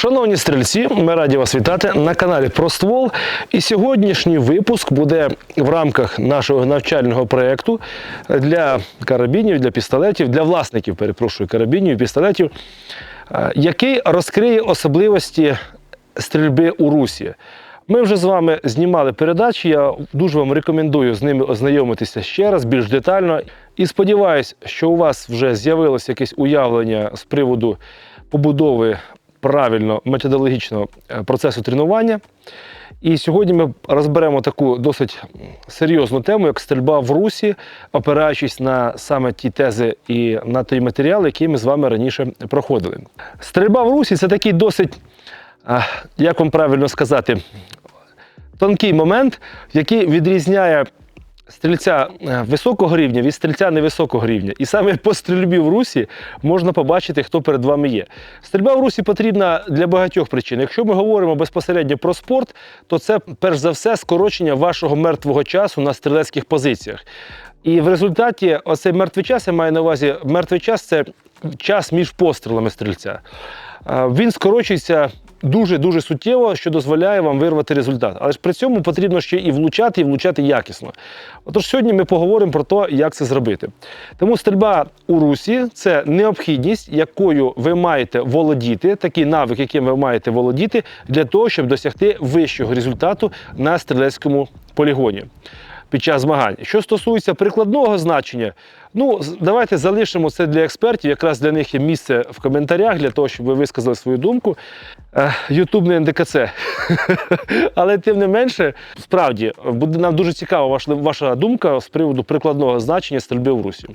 Шановні стрільці, ми раді вас вітати на каналі Проствол. І сьогоднішній випуск буде в рамках нашого навчального проєкту для карабінів, для пістолетів, для власників, перепрошую, карабінів і пістолетів, е, який розкриє особливості стрільби у русі. Ми вже з вами знімали передачі. Я дуже вам рекомендую з ними ознайомитися ще раз більш детально. І сподіваюся, що у вас вже з'явилося якесь уявлення з приводу побудови правильно методологічного е, процесу тренування. І сьогодні ми розберемо таку досить серйозну тему, як стрільба в русі, опираючись на саме ті тези і на той матеріал, який ми з вами раніше проходили. Стрільба в русі це такий досить, як вам правильно сказати, тонкий момент, який відрізняє стрільця е, високого рівня від стрільця невисокого рівня. І саме по стрільбі в русі можна побачити, хто перед вами є. Стрільба в русі потрібна для багатьох причин. Якщо ми говоримо безпосередньо про спорт, то це перш за все скорочення вашого мертвого часу на стрілецьких позиціях. І в результаті оцей мертвий час, я маю на увазі, мертвий час це час між пострілами стрільця. Е, Він скорочується дуже-дуже суттєво, що дозволяє вам вирвати результат. Але ж при цьому потрібно ще і влучати, і влучати якісно. Отож, сьогодні ми поговоримо про те, як це зробити. Тому стрільба у русі це необхідність, якою ви маєте володіти, такий навик, яким ви маєте володіти, для того, щоб досягти вищого результату на стрілецькому полігоні під час змагань. Що стосується прикладного значення, ну давайте залишимо це для експертів. Якраз для них є місце в коментарях для того, щоб ви висказали свою думку. Ютуб не НДКЦ. Але тим не менше, справді буде нам дуже цікава ваша, думка з приводу прикладного значення стрільби в русі.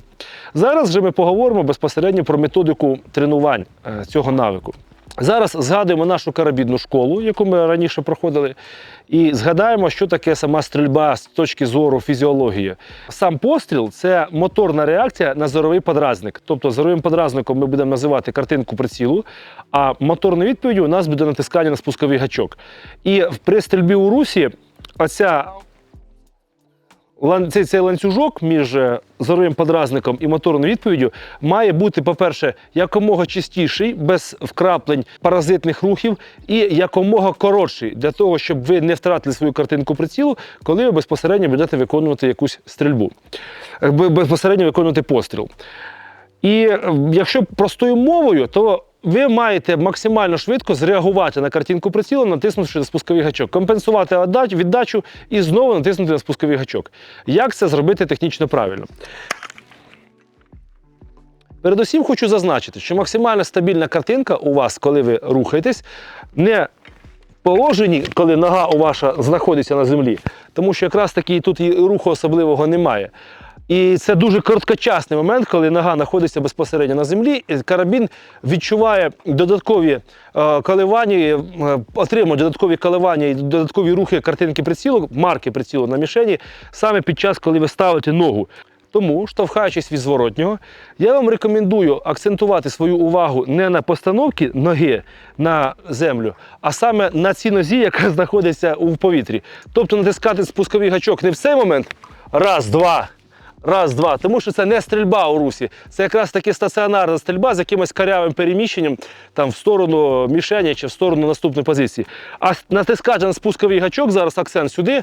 Зараз же ми поговоримо безпосередньо про методику тренувань е, цього навику. Зараз згадуємо нашу карабінну школу, яку ми раніше проходили, і згадаємо, що таке сама стрільба з точки зору фізіології. Сам постріл це моторна реакція на зоровий подразник. Тобто зоровим подразником ми будемо називати картинку прицілу, а моторною відповіддю у нас буде натискання на спусковий гачок. І при стрільбі у русі оця цей, цей ланцюжок між е, зоровим подразником і моторною відповіддю має бути, по-перше, якомога чистіший, без вкраплень паразитних рухів, і якомога коротший для того, щоб ви не втратили свою картинку прицілу, коли ви безпосередньо будете виконувати якусь стрільбу, Е, безпосередньо виконувати постріл. І е, якщо простою мовою, то ви маєте максимально швидко зреагувати на картинку прицілу, натиснувши на спусковий гачок, компенсувати віддачу і знову натиснути на спусковий гачок. Як це зробити технічно правильно? Передусім хочу зазначити, що максимально стабільна картинка у вас, коли ви рухаєтесь, не положенні, коли нога у ваша знаходиться на землі, тому що якраз таки тут і руху особливого немає. І це дуже короткочасний момент, коли нога знаходиться безпосередньо на землі, і карабін відчуває додаткові е, коливання, е, отримує додаткові коливання і додаткові рухи картинки прицілу, марки прицілу на мішені, саме під час, коли ви ставите ногу. Тому, штовхаючись від зворотнього, я вам рекомендую акцентувати свою увагу не на постановці ноги на землю, а саме на цій нозі, яка знаходиться у повітрі. Тобто натискати спусковий гачок не в цей момент. Раз, два. Раз, два. Тому що це не стрільба у русі. Це якраз таки стаціонарна стрільба з якимось карявим переміщенням там, в сторону мішені чи в сторону наступної позиції. А натискати на спусковий гачок, зараз акцент сюди,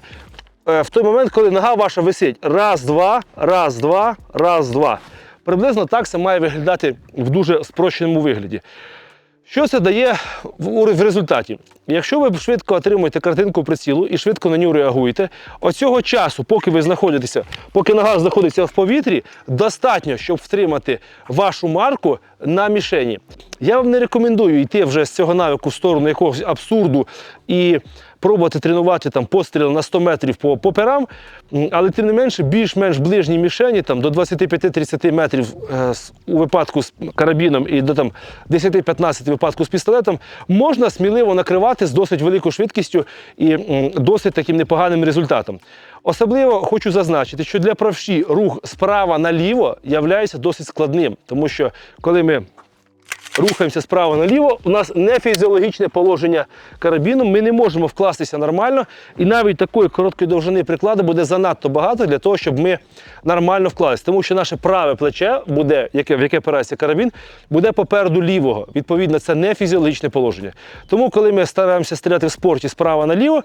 е, в той момент, коли нога ваша висить. Раз, два, раз, два, раз, два. Приблизно так це має виглядати в дуже спрощеному вигляді. Що це дає в, результаті? Якщо ви швидко отримуєте картинку прицілу і швидко на нього реагуєте, оцього часу, поки ви знаходитеся, поки нога знаходиться в повітрі, достатньо, щоб втримати вашу марку на мішені. Я вам не рекомендую йти вже з цього навику в сторону якогось абсурду і пробувати тренувати там постріли на 100 метрів по поперам, але тим не менше, більш-менш ближні мішені там, до 25-30 метрів е, у випадку з карабіном і до там, 10-15 випадку з пістолетом, можна сміливо накривати з досить великою швидкістю і досить таким непоганим результатом. Особливо хочу зазначити, що для правші рух справа наліво являється досить складним, тому що коли ми рухаємося справа наліво. У нас не фізіологічне положення карабіну. Ми не можемо вкластися нормально. І навіть такої короткої довжини прикладу буде занадто багато для того, щоб ми нормально вклалися. Тому що наше праве плече буде, в яке опирається карабін, буде попереду лівого. Відповідно, це не фізіологічне положення. Тому, коли ми стараємося стріляти в спорті справа наліво,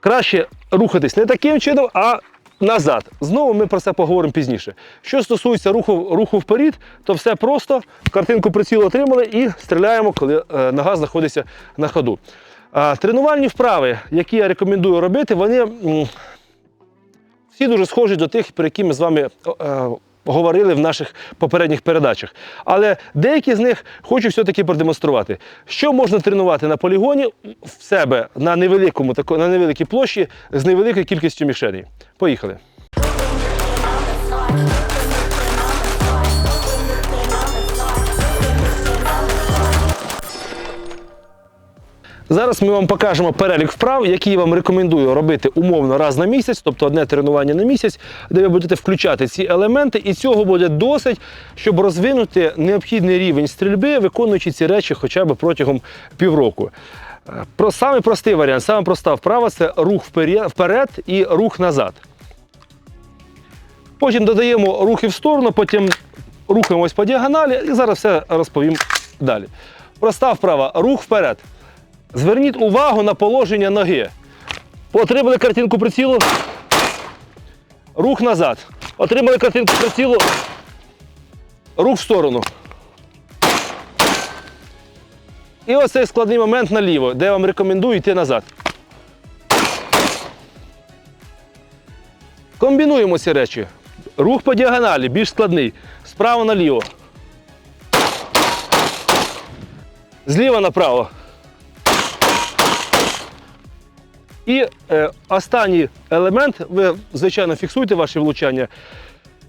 краще рухатись не таким чином, а назад. Знову ми про це поговоримо пізніше. Що стосується руху, руху вперед, то все просто. Картинку прицілу отримали і стріляємо, коли е, нога знаходиться на ходу. Тренувальні вправи, які я рекомендую робити, вони всі дуже схожі до тих, про які ми з вами е, говорили в наших попередніх передачах. Але деякі з них хочу все-таки продемонструвати. Що можна тренувати на полігоні в себе на невеликому на невеликій площі з невеликою кількістю мішеней. Поїхали. Зараз ми вам покажемо перелік вправ, які я вам рекомендую робити умовно раз на місяць, тобто одне тренування на місяць, де ви будете включати ці елементи, і цього буде досить, щоб розвинути необхідний рівень стрільби, виконуючи ці речі хоча б протягом півроку. Е, Про самий простий варіант, саме проста вправа це рух вперед, вперед і рух назад. Потім додаємо рухи в сторону, потім рухаємось по діагоналі і зараз все розповім далі. Проста вправа рух вперед. Зверніть увагу на положення ноги. Отримали картинку прицілу. Рух назад. Отримали картинку прицілу. Рух в сторону. І оцей складний момент наліво, де я вам рекомендую йти назад. Комбінуємо ці речі. Рух по діагоналі більш складний. Справа наліво. Зліва направо. І е, останній елемент, ви, звичайно, фіксуйте ваші влучання.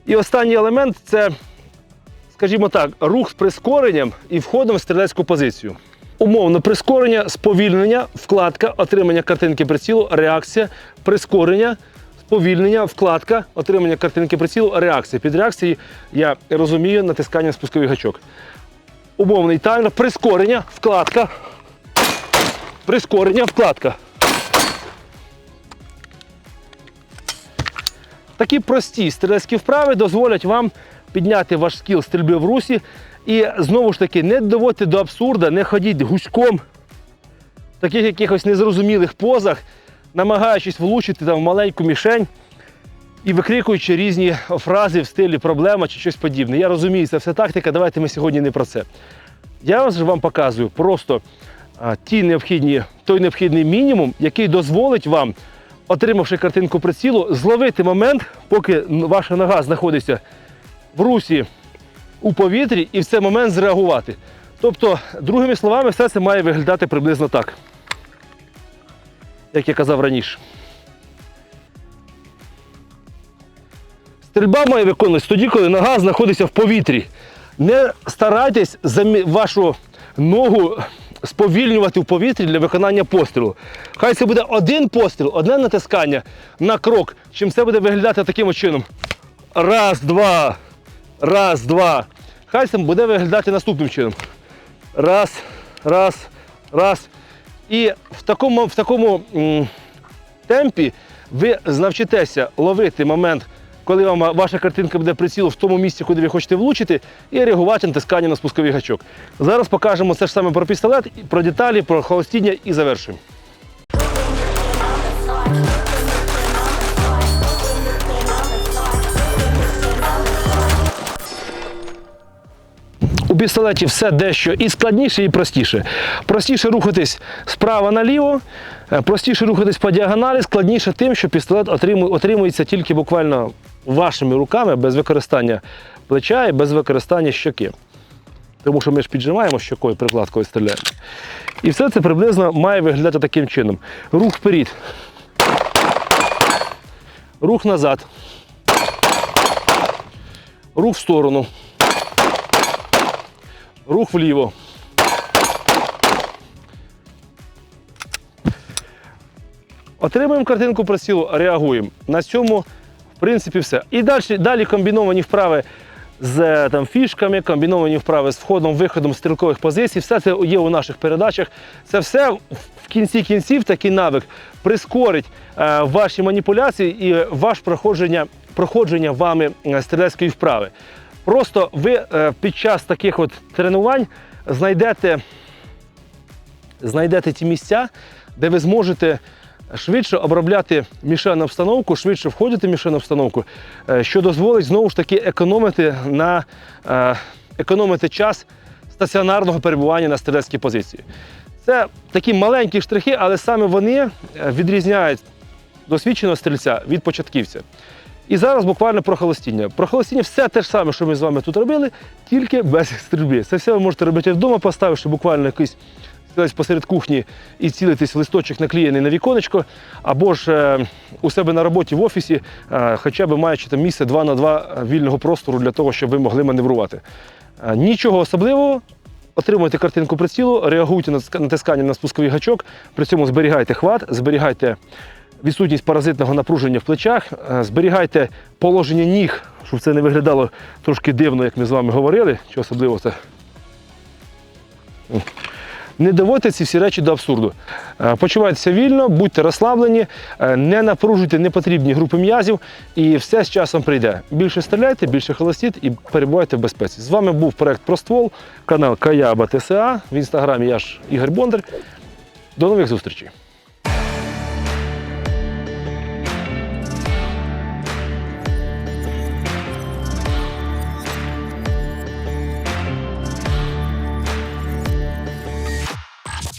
І останній елемент це, скажімо так, рух з прискоренням і входом в стрілецьку позицію. Умовно, прискорення, сповільнення, вкладка, отримання картинки прицілу, реакція, прискорення, сповільнення, вкладка, отримання картинки прицілу, реакція. Під реакцією я розумію натискання спускових гачок. Умовний таймер, прискорення, вкладка, прискорення, вкладка. Такі прості стрілецькі вправи дозволять вам підняти ваш скіл стрільби в русі і знову ж таки не доводьте до абсурда, не ходіть гуськом в таких якихось незрозумілих позах, намагаючись влучити там в маленьку мішень і викрикуючи різні фрази в стилі проблема чи щось подібне. Я розумію, це все тактика. Давайте ми сьогодні не про це. Я ж вам показую просто ті необхідні, той необхідний мінімум, який дозволить вам, отримавши картинку прицілу, зловити момент, поки ваша нога знаходиться в русі у повітрі, і в цей момент зреагувати. Тобто, другими словами, все це має виглядати приблизно так, як я казав раніше. Стрільба має виконуватися тоді, коли нога знаходиться в повітрі. Не старайтесь вашу ногу сповільнювати в повітрі для виконання пострілу. Хай це буде один постріл, одне натискання на крок, чим це буде виглядати таким чином. Раз, два, раз, два. Хай це буде виглядати наступним чином. Раз, раз, раз. І в такому, в такому м, темпі ви навчитеся ловити момент, коли вам ваша картинка буде прицілу в тому місці, куди ви хочете влучити, і реагувати на тискання на спусковий гачок. Зараз покажемо це ж саме про пістолет, про деталі, про холостіння і завершуємо. У пістолеті все дещо і складніше, і простіше. Простіше рухатись справа наліво, е, простіше рухатись по діагоналі, складніше тим, що пістолет отримується тільки буквально вашими руками, без використання плеча і без використання щоки. Тому що ми ж піджимаємо щокою приклад, коли стріляємо. І все це приблизно має виглядати таким чином. Рух вперед. Рух назад. Рух в сторону. Рух вліво. Отримуємо картинку прицілу, реагуємо. На цьому, принципі, все. І далі, далі комбіновані вправи з е, там, фішками, комбіновані вправи з входом, виходом стрілкових позицій. Все це є у наших передачах. Це все в кінці кінців такий навик прискорить е, ваші маніпуляції і ваше проходження, проходження вами е, стрілецької вправи. Просто ви е, під час таких от тренувань знайдете знайдете ті місця, де ви зможете швидше обробляти мішану обстановку, швидше входити в мішану обстановку, е, що дозволить знову ж таки економити на е, економити час стаціонарного перебування на стрілецькій позиції. Це такі маленькі штрихи, але саме вони е, відрізняють досвідченого стрільця від початківця. І зараз буквально про холостіння. Про холостіння все те ж саме, що ми з вами тут робили, тільки без стрільби. Це все ви можете робити вдома, поставивши буквально якийсь десь посеред кухні і цілитись в листочок наклеєний на віконечко, або ж е, у себе на роботі в офісі, е, хоча б маючи там місце 2 на 2 вільного простору для того, щоб ви могли маневрувати. Е, нічого особливого. Отримуйте картинку прицілу, реагуйте на ска- натискання на спусковий гачок, при цьому зберігайте хват, зберігайте відсутність паразитного напруження в плечах, зберігайте положення ніг, щоб це не виглядало трошки дивно, як ми з вами говорили, чи особливо це. Не доводьте ці всі речі до абсурду. Е, Почувайтеся вільно, будьте розслаблені, е, не напружуйте непотрібні групи м'язів, і все з часом прийде. Більше стріляйте, більше холостіть і перебувайте в безпеці. З вами був проект Проствол, канал Каяба ТСА. В інстаграмі я ж Ігор Бондар. До нових зустрічей.